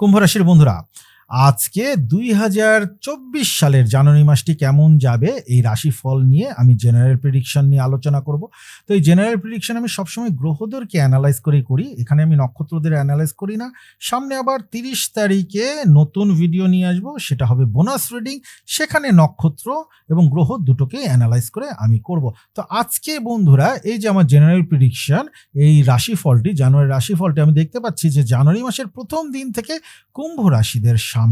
কুম্ভ রাশির বন্ধুরা আজকে দুই হাজার চব্বিশ সালের জানুয়ারি মাসটি কেমন যাবে এই রাশিফল নিয়ে আমি জেনারেল প্রিডিকশন নিয়ে আলোচনা করব। তো এই জেনারেল প্রিডিকশন আমি সবসময় গ্রহদেরকে অ্যানালাইজ করে করি। এখানে আমি নক্ষত্রদের অ্যানালাইজ করি না। সামনে আবার তিরিশ তারিখে নতুন ভিডিও নিয়ে আসব। সেটা হবে বোনাস রিডিং সেখানে নক্ষত্র এবং গ্রহ দুটোকে অ্যানালাইজ করে আমি করব। তো আজকে বন্ধুরা, এই যে আমার জেনারেল প্রিডিকশন এই রাশিফলটি, জানুয়ারি রাশিফলটি, আমি দেখতে পাচ্ছি যে জানুয়ারি মাসের প্রথম দিন থেকে কুম্ভ রাশিদের সামনে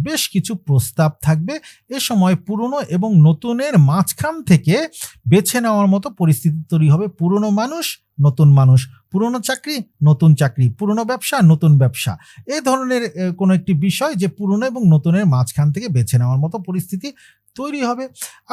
বেশ কিছু প্রস্তাব থাকবে। এ সময় পুরনো এবং নতুনের মাঝখান থেকে বেছে নেওয়ার মতো পরিস্থিতি তৈরি হবে। পুরনো মানুষ নতুন মানুষ, পুরনো চাকরি, নতুন চাকরি, পুরনো ব্যবসা, নতুন ব্যবসা। এই ধরনের কোনো একটি বিষয় যে পুরনো এবং নতুনের মাঝখান থেকে বেছে নেওয়ার মতো পরিস্থিতি তৈরি হবে।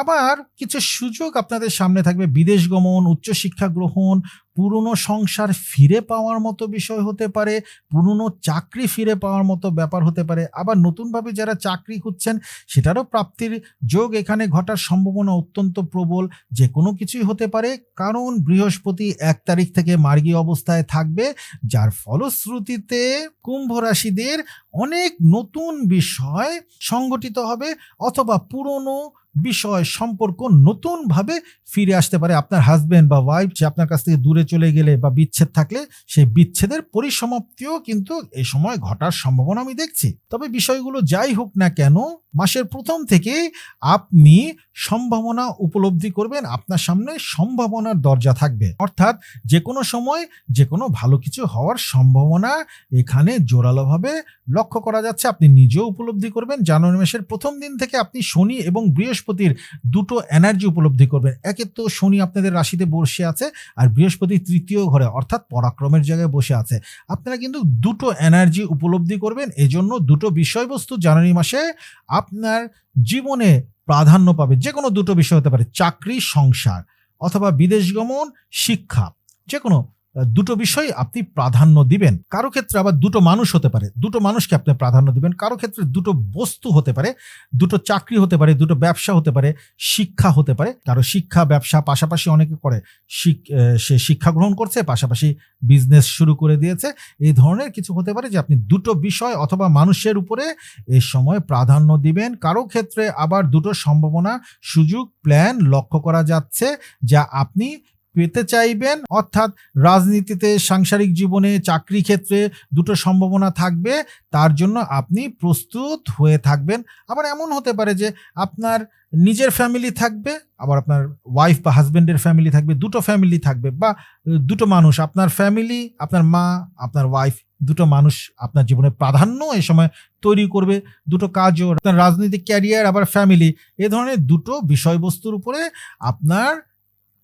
আবার কিছু সুযোগ আপনাদের সামনে থাকবে। বিদেশ গমন, উচ্চশিক্ষা গ্রহণ, পুরনো সংসার ফিরে পাওয়ার মতো বিষয় হতে পারে, পুরনো চাকরি ফিরে পাওয়ার মতো ব্যাপার হতে পারে। আবার নতুনভাবে যারা চাকরি খুঁজছেন, সেটারও প্রাপ্তির যোগ এখানে ঘটার সম্ভাবনা অত্যন্ত প্রবল। যে কোনো কিছুই হতে পারে, কারণ বৃহস্পতি এক তারিখ থেকে মার্গী অবস্থায় থাকবে, যার ফলশ্রুতিতে কুম্ভ রাশিদের অনেক নতুন বিষয় সংগঠিত হবে অথবা পুরনো বিষয় সম্পর্ক নতুনভাবে ফিরে আসতে পারে। আপনার হাজবেন্ড বা ওয়াইফ যে আপনার কাছ থেকে দূরে চলে গেলে বা বিচ্ছেদ থাকলে সেই বিচ্ছেদের পরিসমাপ্তিও কিন্তু এই সময় ঘটার সম্ভাবনা আমি দেখছি। তবে বিষয়গুলো যাই হোক না কেন, মাসের প্রথম থেকে আপনি সম্ভাবনা উপলব্ধি করবেন, আপনার সামনে সম্ভাবনার দরজা থাকবে। অর্থাৎ যে কোনো সময় যে কোনো ভালো কিছু হওয়ার সম্ভাবনা এখানে জোরালোভাবে লক্ষ্য করা যাচ্ছে। আপনি নিজেও উপলব্ধি করবেন, জানুয়ারি মাসের প্রথম দিন থেকে আপনি শনি এবং বৃহস্পতির দুটো এনার্জি উপলব্ধি করবেন। একে তো শনি আপনাদের রাশিতে বসে আছে আর বৃহস্পতি তৃতীয় ঘরে অর্থাৎ পরাক্রমের জায়গায় বসে আছে। আপনারা কিন্তু দুটো এনার্জি উপলব্ধি করবেন। এজন্য দুটো বিষয়বস্তু জানুয়ারি মাসে আপনার জীবনে প্রাধান্য পাবে। যে কোনো দুটো বিষয় হতে পারে। চাকরি, সংসার অথবা বিদেশ গমন, শিক্ষা। যে কোনো দুটো বিষয় আপনি প্রাধান্য দিবেন। কারও ক্ষেত্রে আবার দুটো মানুষ হতে পারে। দুটো মানুষকে আপনি প্রাধান্য দিবেন। কারও ক্ষেত্রে দুটো বস্তু হতে পারে, দুটো চাকরি হতে পারে, দুটো ব্যবসা হতে পারে, শিক্ষা হতে পারে। কারও শিক্ষা, ব্যবসা পাশাপাশি অনেকে করে। সে শিক্ষা গ্রহণ করছে, পাশাপাশি বিজনেস শুরু করে দিয়েছে। এই ধরনের কিছু হতে পারে যে আপনি দুটো বিষয় অথবা মানুষের উপরে এ সময় প্রাধান্য দিবেন। কারও ক্ষেত্রে আবার দুটো সম্ভাবনা, সুযোগ, প্ল্যান লক্ষ্য করা যাচ্ছে যা আপনি পেতে চাইবেন, অর্থাৎ রাজনীতিতে, সাংসারিক জীবনে, চাকরি ক্ষেত্রে দুটো সম্ভাবনা থাকবে, তার জন্য আপনি প্রস্তুত হয়ে থাকবেন। আবার এমন হতে পারে যে আপনার নিজের ফ্যামিলি থাকবে, আবার আপনার ওয়াইফ বা হাজবেন্ডের ফ্যামিলি থাকবে, দুটো ফ্যামিলি থাকবে, বা দুটো মানুষ, আপনার ফ্যামিলি আপনার মা, আপনার ওয়াইফ দুটো মানুষ আপনার জীবনে প্রাধান্য এই সময় তৈরি করবে, দুটো কাজও, আপনার রাজনৈতিক ক্যারিয়ার আবার ফ্যামিলি এ ধরনের দুটো বিষয়বস্তুর উপরে আপনার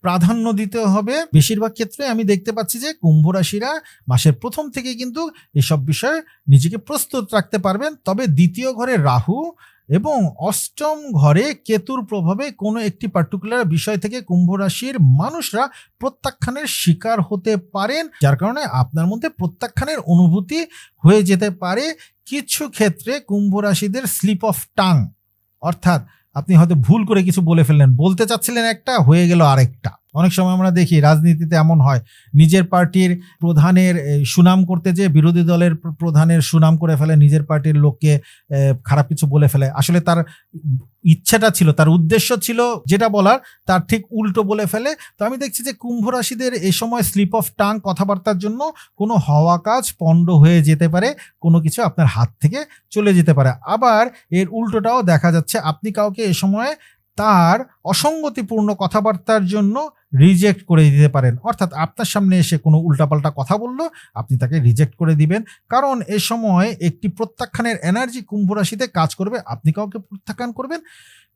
প্রাধান্য দিতে হবে। বেশিরভাগ ক্ষেত্রে আমি দেখতে পাচ্ছি যে কুম্ভ রাশিরা মাসের প্রথম থেকে কিন্তু এসব বিষয়ে নিজেকে প্রস্তুত রাখতে পারবেন। তবে দ্বিতীয় ঘরে রাহু এবং অষ্টম ঘরে কেতুর প্রভাবে কোনো একটি পার্টিকুলার বিষয় থেকে কুম্ভ রাশির মানুষরা প্রত্যাখ্যানের শিকার হতে পারেন, যার কারণে আপনার মধ্যে প্রত্যাখ্যানের অনুভূতি হয়ে যেতে পারে। কিছু ক্ষেত্রে কুম্ভ রাশিদের স্লিপ অফ টাং অর্থাৎ আপনি হয়তো ভুল করে কিছু বলে ফেললেন। বলতে চাচ্ছিলেন একটা হয়ে গেল আরেকটা। অনেক সময় আমরা দেখি রাজনীতিতে এমন হয়, নিজের পার্টির প্রধানের সুনাম করতে যে বিরোধী দলের প্রধানের সুনাম করে ফেলে, নিজের পার্টির লোককে খারাপ কিছু বলে ফেলে। আসলে তার ইচ্ছাটা ছিল, তার উদ্দেশ্য ছিল যেটা বলার, তার ঠিক উল্টো বলে ফেলে। তো আমি দেখছি যে কুম্ভ রাশিদের এই সময় স্লিপ অফ টাং কথাবার্তার জন্য কোনো হওয়া কাজ পণ্ড হয়ে যেতে পারে, কোনো কিছু আপনার হাত থেকে চলে যেতে পারে। আবার এর উল্টোটাও দেখা যাচ্ছে, আপনি কাউকে এ সময় তার অসঙ্গতিপূর্ণ কথাবার্তার জন্য রিজেক্ট করে দিতে পারেন। অর্থাৎ আপনার সামনে এসে কোনো উল্টাপাল্টা কথা বলল, আপনি তাকে রিজেক্ট করে দিবেন। কারণ এ সময় একটি প্রত্যাখ্যানের এনার্জি কুম্ভ রাশিতে কাজ করবে, আপনি কাউকে প্রত্যাখ্যান করবেন।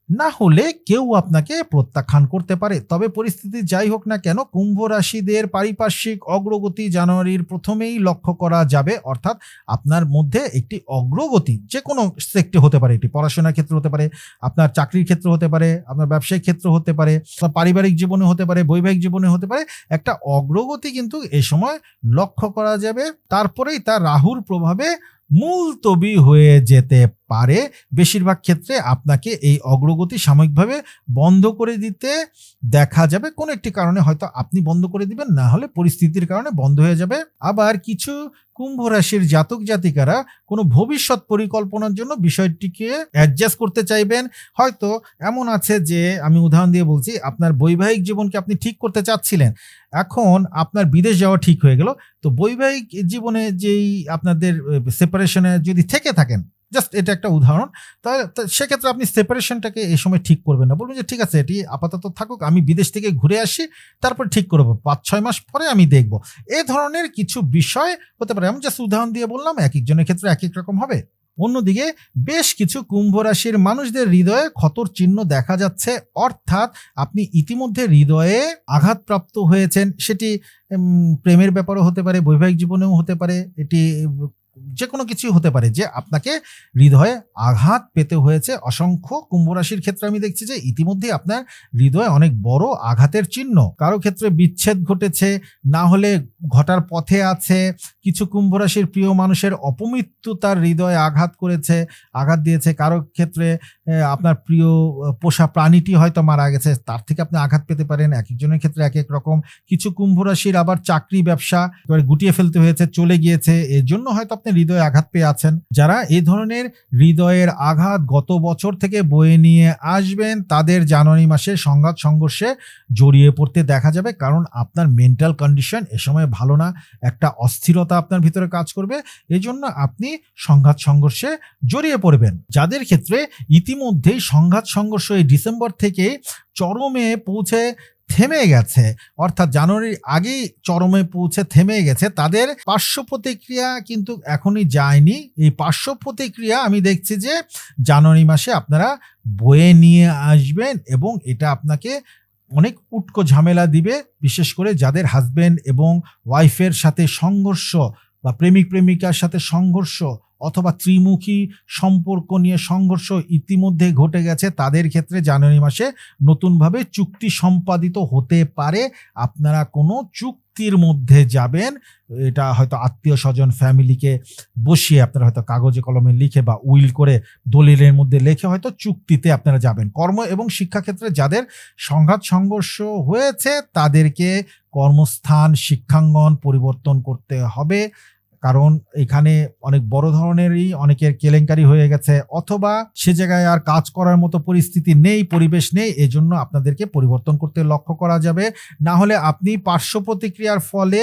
না হলে কেউ আপনাকে প্রত্যাখ্যান করতে পারে। তবে পরিস্থিতি যাই হোক না কেন, কুম্ভ রাশিদের পারিপার্শ্বিক অগ্রগতি জানুয়ারির প্রথমেই লক্ষ্য করা যাবে। অর্থাৎ আপনার মধ্যে একটি অগ্রগতি যে কোনো সেক্টে হতে পারে এটি পড়াশোনার ক্ষেত্রে হতে পারে, আপনার চাকরির ক্ষেত্রে হতে পারে, আপনার ব্যবসায়িক ক্ষেত্র হতে পারে পারিবারিক জীবনে হতে পারে বৈবাহিক জীবনে হতে পারে, একটা অগ্রগতি কিন্তু এ সময় লক্ষ্য করা যাবে। তারপরেই তার রাহুর প্রভাবে মুলতবি হয়ে যেতে পারে, বেশিরভাগ ক্ষেত্রে আপনাকে এই অগ্রগতি সাময়িকভাবে বন্ধ করে দিতে দেখা যাবে। কোনো একটি কারণে হয়তো আপনি বন্ধ করে দিবেন, না হলে পরিস্থিতির কারণে বন্ধ হয়ে যাবে। আবার কিছু কুম্ভ রাশির জাতক জাতিকারা কোনো ভবিষ্যৎ পরিকল্পনার জন্য বিষয়টিকে অ্যাডজাস্ট করতে চাইবেন। হয়তো এমন আছে যে, আমি উদাহরণ দিয়ে বলছি, আপনার বৈবাহিক জীবনকে আপনি ঠিক করতে চাচ্ছিলেন। এখন আপনার বিদেশ যাওয়া ঠিক হয়ে গেল। তো বৈবাহিক জীবনে যেই আপনাদের সেপারেশনে যদি থেকে থাকেন জাস্ট এটা একটা উদাহরণ। তা সেক্ষেত্রে আপনি সেপারেশনটাকে এই সময় ঠিক করবেন না। বলবেন যে, ঠিক আছে, এটি আপাতত থাকুক, আমি বিদেশ থেকে ঘুরে আসি, তারপর ঠিক করব। পাঁচ, ছয় মাস পরে আমি দেখব। এ ধরনের কিছু বিষয় হতে পারে। আমি জাস্ট উদাহরণ দিয়ে বললাম, এক একজনের ক্ষেত্রে এক এক রকম হবে। অন্যদিকে বেশ কিছু কুম্ভ রাশির মানুষদের হৃদয়ে ক্ষতর চিহ্ন দেখা যাচ্ছে। অর্থাৎ আপনি ইতিমধ্যে হৃদয়ে আঘাতপ্রাপ্ত হয়েছেন। সেটি প্রেমের ব্যাপারও হতে পারে, বৈবাহিক জীবনেও হতে পারে। এটি যে কোনো কিছু হতে পারে যে আপনাকে হৃদয়ে আঘাত পেতে হয়েছে। অসংখ্য কুম্ভ রাশির ক্ষেত্রে আমি দেখছি যে ইতিমধ্যে আপনার হৃদয়ে অনেক বড় আঘাতের চিহ্ন। কারও ক্ষেত্রে বিচ্ছেদ ঘটেছে, না হলে ঘটার পথে আছে। কিছু কুম্ভ রাশির প্রিয় মানুষের অপমৃত্যু তার হৃদয়ে আঘাত করেছে, আঘাত দিয়েছে। কারও ক্ষেত্রে আপনার প্রিয় পোষা প্রাণীটি হয়তো মারা গেছে, তার থেকে আপনি আঘাত পেতে পারেন। এক একজনের ক্ষেত্রে এক এক রকম। কিছু কুম্ভ রাশির আবার চাকরি ব্যবসা গুটিয়ে ফেলতে হয়েছে, চলে গিয়েছে। এর জন্য হয়তো আপনি হৃদয়ে আঘাত পেয়ে আছেন। যারা এই ধরনের হৃদয়ের আঘাত গত বছর থেকে বয়ে নিয়ে আসবেন, তাদের জানুয়ারি মাসে সংঘাত সংঘর্ষে জড়িয়ে পড়তে দেখা যাবে। কারণ আপনার মেন্টাল কন্ডিশন এ সময় ভালো না, একটা অস্থিরতা আপনার ভিতরে কাজ করবে। এই জন্য আপনি সংঘাত সংঘর্ষে জড়িয়ে পড়বেন। যাদের ক্ষেত্রে ইতিমধ্যেই সংঘাত সংঘর্ষ এই ডিসেম্বর থেকে চরমে পৌঁছে থেমে গেছে। অর্থাৎ জানুয়ারির আগেই চরমে পৌঁছে থেমে গেছে। তাদের পার্শ্ব প্রতিক্রিয়া কিন্তু এখনই যায়নি। এই পার্শ্ব প্রতিক্রিয়া আমি দেখছি যে জানুয়ারি মাসে আপনারা বয়ে নিয়ে আসবেন এবং এটা আপনাকে অনেক উটকো ঝামেলা দিবে, বিশেষ করে যাদের হাজবেন্ড এবং ওয়াইফের সাথে সংঘর্ষ বা প্রেমিক প্রেমিকার সাথে সংঘর্ষ অথবা ত্রিমুখী সম্পর্ক নিয়ে সংঘর্ষ ইতিমধ্যে ঘটে গেছে, তাদের ক্ষেত্রে জানুয়ারি মাসে নতুনভাবে চুক্তি সম্পাদিত হতে পারে। আপনারা কোনো চুক্তির মধ্যে যাবেন, এটা হয়তো আত্মীয় স্বজন, ফ্যামিলিকে বসিয়ে আপনারা হয়তো কাগজে কলমে লিখে বা উইল করে দলিলের মধ্যে লেখে হয়তো চুক্তিতে আপনারা যাবেন। কর্ম এবং শিক্ষাক্ষেত্রে যাদের সংঘাত সংঘর্ষ হয়েছে, তাদেরকে কর্মস্থান, শিক্ষাঙ্গন পরিবর্তন করতে হবে। কারণ এখানে অনেক বড় ধরনেরই অনেকের কেলেঙ্কারি হয়ে গেছে, অথবা সে জায়গায় আর কাজ করার মতো পরিস্থিতি নেই, পরিবেশ নেই, এজন্য আপনাদেরকে পরিবর্তন করতে লক্ষ্য করা যাবে। না হলে আপনি পার্শ্ব প্রতিক্রিয়ার ফলে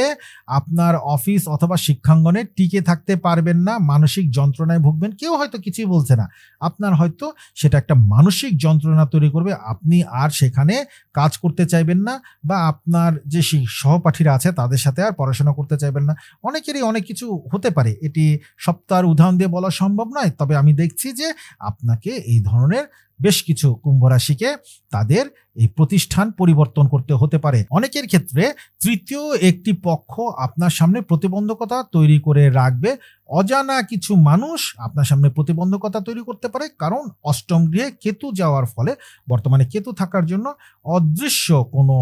আপনার অফিস অথবা শিক্ষাঙ্গনে টিকে থাকতে পারবেন না, মানসিক যন্ত্রণায় ভুগবেন, কেউ হয়তো কিছুই বলছে না। আপনার হয়তো সেটা একটা মানসিক যন্ত্রণা তৈরি করবে, আপনি আর সেখানে কাজ করতে চাইবেন না, বা আপনার যে সহপাঠীরা আছে তাদের সাথে আর পড়াশোনা করতে চাইবেন না। অনেকেরই অনেক কিছু হতে পারে। এটি সপ্তাহের উদাহরণ দিয়ে বলা সম্ভব নয়, তবে আমি দেখছি যে আপনাকে এই ধরনের বেশ কিছু কুম্ভ রাশিকে তাদের এই প্রতিষ্ঠান পরিবর্তন করতে হতে পারে। অনেকের ক্ষেত্রে তৃতীয় একটি পক্ষ আপনার সামনে প্রতিবন্ধকতা তৈরি করে রাখবে। অজানা কিছু মানুষ আপনার সামনে প্রতিবন্ধকতা তৈরি করতে পারে, কারণ অষ্টম গৃহে কেতু যাওয়ার ফলে বর্তমানে কেতু থাকার জন্য অদৃশ্য কোনো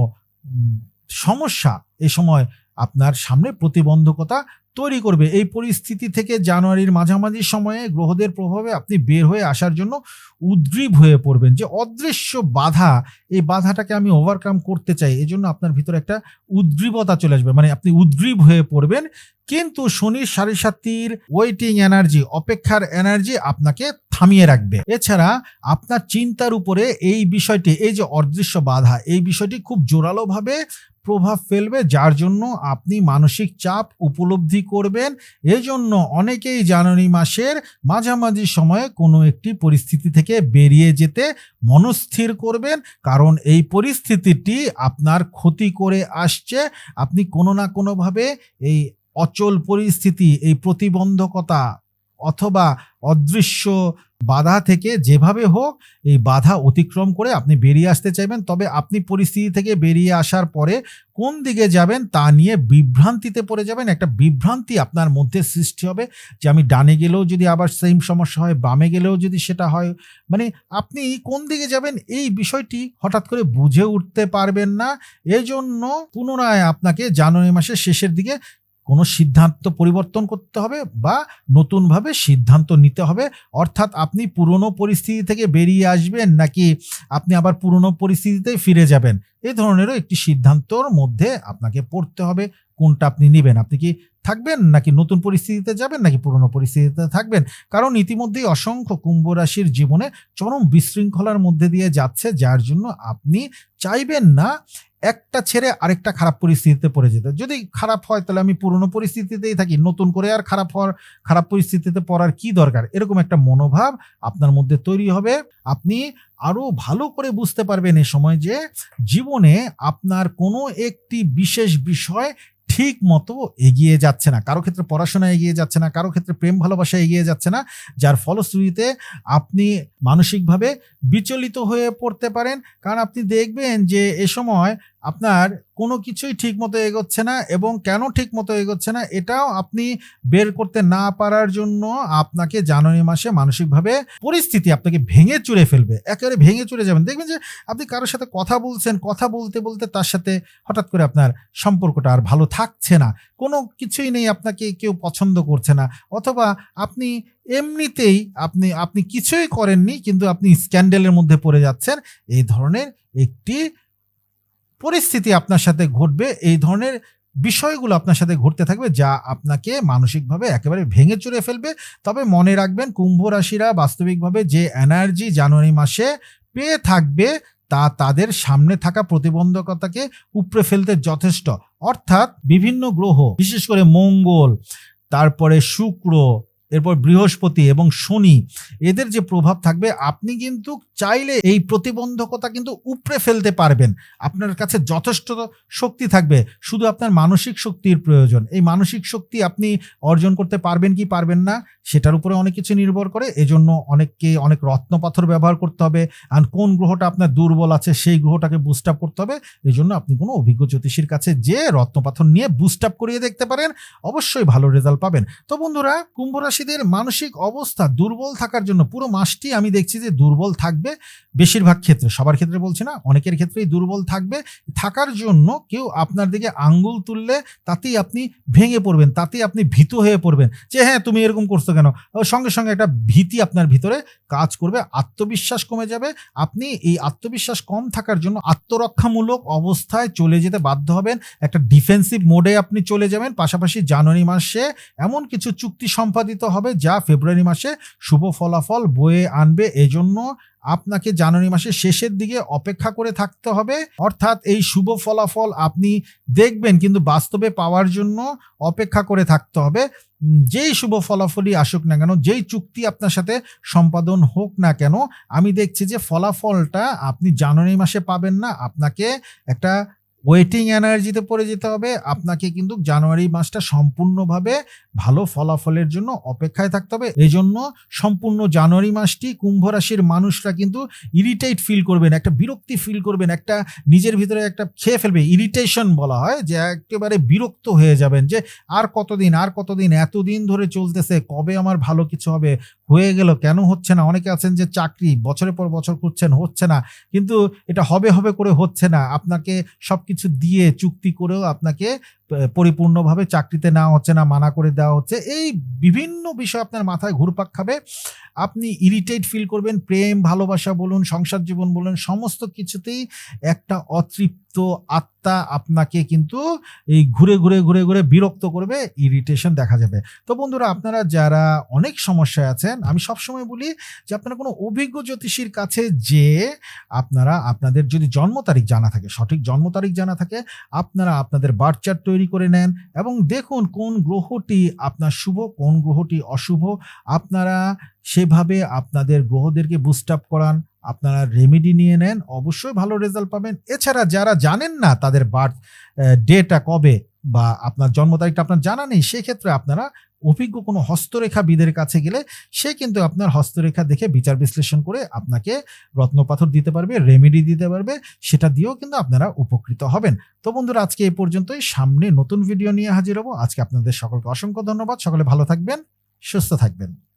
সমস্যা এ সময় আপনার সামনে প্রতিবন্ধকতা তৈরি করবে। এই পরিস্থিতি থেকে জানুয়ারির মাঝামাঝি সময়ে গ্রহদের প্রভাবে আপনি বের হয়ে আসার জন্য উদ্গ্রীব হয়ে পড়বেন। যে অদৃশ্য বাধা, এই বাধাটাকে আমি ওভারকাম করতে চাই এই জন্য আপনার ভিতরে একটা উদ্গ্রীবতা চলে আসবে। মানে আপনি উদ্গ্রীব হয়ে পড়বেন, কিন্তু শনির সাড়ে সাতির ওয়েটিং এনার্জি অপেক্ষার এনার্জি আপনাকে থামিয়ে রাখবে। এছাড়া আপনার চিন্তার উপরে এই বিষয়টি, এই যে অদৃশ্য বাধা, এই বিষয়টি খুব জোরালোভাবে প্রভাব ফেলবে, যার জন্য আপনি মানসিক চাপ উপলব্ধি করবেন। এজন্য অনেকেই জানুয়ারি মাসের মাঝামাঝি সময়ে কোনো একটি পরিস্থিতি থেকে বেরিয়ে যেতে মনস্থির করবেন, কারণ এই পরিস্থিতিটি আপনার ক্ষতি করে আসছে। আপনি কোনো না কোনোভাবে এই অচল পরিস্থিতি, এই প্রতিবন্ধকতা অথবা অদৃশ্য বাধা থেকে যেভাবে হোক এই বাধা অতিক্রম করে আপনি বেরিয়ে আসতে চাইবেন। তবে আপনি পরিস্থিতি থেকে বেরিয়ে আসার পরে কোন দিকে যাবেন তা নিয়ে বিভ্রান্তিতে পড়ে যাবেন। একটা বিভ্রান্তি আপনার মধ্যে সৃষ্টি হবে যে আমি ডানে গেলেও যদি আবার সেম সমস্যা হয়, বামে গেলেও যদি সেটা হয়। মানে আপনি কোন দিকে যাবেন এই বিষয়টি হঠাৎ করে বুঝে উঠতে পারবেন না। এজন্য পুনরায় আপনাকে জানুয়ারি মাসের শেষের দিকে কোনো সিদ্ধান্ত পরিবর্তন করতে হবে বা নতুনভাবে সিদ্ধান্ত নিতে হবে। অর্থাৎ আপনি পুরনো পরিস্থিতি থেকে বেরিয়ে আসবেন নাকি আপনি আবার পুরনো পরিস্থিতিতেই ফিরে যাবেন? এই ধরনেরও একটি সিদ্ধান্তর মধ্যে আপনাকে পড়তে হবে, কোনটা আপনি নেবেন। আপনি কি থাকবেন? নাকি নতুন পরিস্থিতিতে যাবেন? নাকি পুরনো পরিস্থিতিতে থাকবেন? কারণ ইতিমধ্যেই অসংখ্য কুম্ভ রাশির জীবনে চরম বিশৃঙ্খলার মধ্যে দিয়ে যাচ্ছে, যার জন্য আপনি চাইবেন না একটা ছেড়ে আরেকটা খারাপ পরিস্থিতিতে পড়ে যেতে। যদি খারাপ হয়, তাহলে আমি পুরনো পরিস্থিতিতেই থাকি। নতুন করে আর খারাপ হওয়ার, খারাপ পরিস্থিতিতে পড়ার কি দরকার? এরকম একটা মনোভাব আপনার মধ্যে তৈরি হবে। আপনি আরও ভালো করে বুঝতে পারবেন এ সময় যে জীবনে আপনার কোনো একটি বিশেষ বিষয় ঠিক মতো এগিয়ে যাচ্ছে না। কারও ক্ষেত্রে পড়াশোনা এগিয়ে যাচ্ছে না, কারও ক্ষেত্রে প্রেম ভালোবাসা এগিয়ে যাচ্ছে না, যার ফলশ্রুতিতে আপনি মানসিকভাবে বিচলিত হয়ে পড়তে পারেন। কারণ আপনি দেখবেন যে এ সময় আপনার কোনো কিছুই ঠিক মতো এগোচ্ছে না এবং কেন ঠিক মতো এগোচ্ছে না এটাও আপনি বের করতে না পারার জন্য আপনাকে জানুয়ারি মাসে মানসিকভাবে পরিস্থিতি আপনাকে ভেঙে চুরে ফেলবে। একেবারে ভেঙে চুরে যাবেন। দেখবেন যে আপনি কারোর সাথে কথা বলছেন, কথা বলতে বলতে তার সাথে হঠাৎ করে আপনার সম্পর্কটা আর ভালো থাকছে না। কোনো কিছুই নেই আপনাকে, কেউ পছন্দ করছে না। অথবা আপনি এমনিতেই আপনি আপনি কিছুই করেননি কিন্তু আপনি স্ক্যান্ডেলের মধ্যে পড়ে যাচ্ছেন। এই ধরনের একটি পরিস্থিতি আপনার সাথে ঘটবে, এই ধরনের বিষয়গুলো আপনার সাথে ঘটতে থাকবে যা আপনাকে মানসিকভাবে একেবারে ভেঙে চুরে ফেলবে। তবে মনে রাখবেন, কুম্ভ রাশিরা বাস্তবিকভাবে যে এনার্জি জানুয়ারি মাসে পেয়ে থাকবে, তা তাদের সামনে থাকা প্রতিবন্ধকতাকে উপড়ে ফেলতে যথেষ্ট। অর্থাৎ বিভিন্ন গ্রহ, বিশেষ করে মঙ্গল, তারপরে শুক্র এরপর বৃহস্পতি এবং শনি, এদের যে প্রভাব থাকবে, আপনি কিন্তু চাইলে এই প্রতিবন্ধকতা কিন্তু উপড়ে ফেলতে পারবেন। আপনার কাছে যথেষ্ট শক্তি থাকবে। শুধু আপনার মানসিক শক্তির প্রয়োজন। এই মানসিক শক্তি আপনি অর্জন করতে পারবেন কি পারবেন না, সেটার উপরে অনেক কিছু নির্ভর করে। এজন্য অনেককে অনেক রত্ন পাথর ব্যবহার করতে হবে। আর কোন গ্রহটা আপনার দুর্বল আছে, সেই গ্রহটাকে বুস্ট আপ করতে হবে। এই জন্য আপনি কোনো অভিজ্ঞ জ্যোতিষীর কাছে যে রত্ন পাথর নিয়ে বুস্ট আপ করিয়ে দেখতে পারেন। অবশ্যই ভালো রেজাল্ট পাবেন। তো বন্ধুরা, কুম্ভ রাশিদের মানসিক অবস্থা দুর্বল থাকার জন্য পুরো মাসটি আমি দেখছি যে দুর্বল থাকবে বেশিরভাগ ক্ষেত্রে। সবার ক্ষেত্রে বলছি না, অনেকের ক্ষেত্রেই দুর্বল থাকবে। থাকার জন্য কেউ আপনার দিকে আঙ্গুল তুললে তাতেই আপনি ভেঙে পড়বেন, তাতেই আপনি ভীত হয়ে পড়বেন যে হ্যাঁ তুমি এরকম করছ কেন? সঙ্গে সঙ্গে একটা ভীতি আপনার ভিতরে কাজ করবে, আত্মবিশ্বাস কমে যাবে। আপনি এই আত্মবিশ্বাস কম থাকার জন্য আত্মরক্ষামূলক অবস্থায় চলে যেতে বাধ্য হবেন। একটা ডিফেন্সিভ মোডে আপনি চলে যাবেন, পাশাপাশি জানুয়ারি মাসে এমন কিছু চুক্তি সম্পাদিত হবে যা ফেব্রুয়ারি মাসে শুভ ফলাফল বয়ে আনবে। এজন্য আপনাকে জানুয়ারি মাসের শেষের দিকে অপেক্ষা করে থাকতে হবে। অর্থাৎ এই শুভ ফলাফল আপনি দেখবেন কিন্তু বাস্তবে পাওয়ার জন্য অপেক্ষা করে থাকতে হবে। যেই শুভ ফলাফলই আসুক না কেন, যেই চুক্তি আপনার সাথে সম্পাদন হোক না কেন, আমি দেখছি যে ফলাফলটা আপনি জানুয়ারি মাসে পাবেন না। আপনাকে একটা ওয়েটিং এনার্জিতে পড়ে যেতে হবে। আপনাকে কিন্তু জানুয়ারি মাসটা সম্পূর্ণভাবে ভালো ফলাফলের জন্য অপেক্ষায় থাকতে হবে। এই জন্য সম্পূর্ণ জানুয়ারি মাসটি কুম্ভ রাশির মানুষরা কিন্তু ইরিটেট ফিল করবেন, একটা বিরক্তি ফিল করবেন, একটা নিজের ভিতরে একটা খেয়ে ফেলবে। ইরিটেশন বলা হয়, যে একেবারে বিরক্ত হয়ে যাবেন যে, আর কতদিন আর কতদিন, এতদিন ধরে চলতেছে, কবে আমার ভালো কিছু হবে? হয়ে গেল, কেন হচ্ছে না? অনেকে আছেন যে চাকরি, বছরের পর বছর করছেন হচ্ছে না। কিন্তু এটা হবে হবে করে হচ্ছে না। আপনাকে সবকিছু দিয়ে চুক্তি করেও আপনাকে পরিপূর্ণভাবে চাকরিতে নেওয়া হচ্ছে, না মানা করে দেওয়া হচ্ছে, এই বিভিন্ন বিষয় আপনার মাথায় ঘুরপাক খাবে। আপনি ইরিটেট ফিল করবেন, প্রেম, ভালোবাসা বলুন, সংসার জীবন বলুন, সমস্ত কিছুতেই একটা অতৃপ্ত আত্মা আপনাকে কিন্তু এই ঘুরে ঘুরে ঘুরে ঘুরে বিরক্ত করবে ইরিটেশন দেখা যাবে। তো বন্ধুরা, আপনারা যারা অনেক সমস্যায় আছেন, আমি সবসময় বলি যে আপনারা কোনো অভিজ্ঞ জ্যোতিষীর কাছে যে আপনারা, আপনাদের যদি জন্ম তারিখ জানা থাকে, সঠিক জন্ম তারিখ জানা থাকে, আপনারা আপনাদের বার্থ চার্ট তৈরি করে নেন এবং দেখুন কোন গ্রহটি আপনার শুভ, কোন গ্রহটি অশুভ। আপনারা সেভাবে আপনাদের গ্রহদেরকে বুস্ট আপ করান, আপনারা রেমেডি নিয়ে নেন, অবশ্যই ভালো রেজাল্ট পাবেন। এছাড়া যারা জানেন না তাদের বার্থ ডেটা কবে বা আপনার জন্ম তারিখটা আপনার জানা নেই, সেক্ষেত্রে আপনারা অভিজ্ঞ কোনো হস্তরেখাবিদের কাছে গেলে সে কিন্তু আপনার হস্তরেখা দেখে বিচার বিশ্লেষণ করে আপনাকে রত্নপাথর দিতে পারবে, রেমেডি দিতে পারবে, সেটা দিয়েও কিন্তু আপনারা উপকৃত হবেন। তো বন্ধুরা, আজকে এই পর্যন্তই। সামনে নতুন ভিডিও নিয়ে হাজির হব। আজকে আপনাদের সকলকে অসংখ্য ধন্যবাদ। সকলে ভালো থাকবেন, সুস্থ থাকবেন।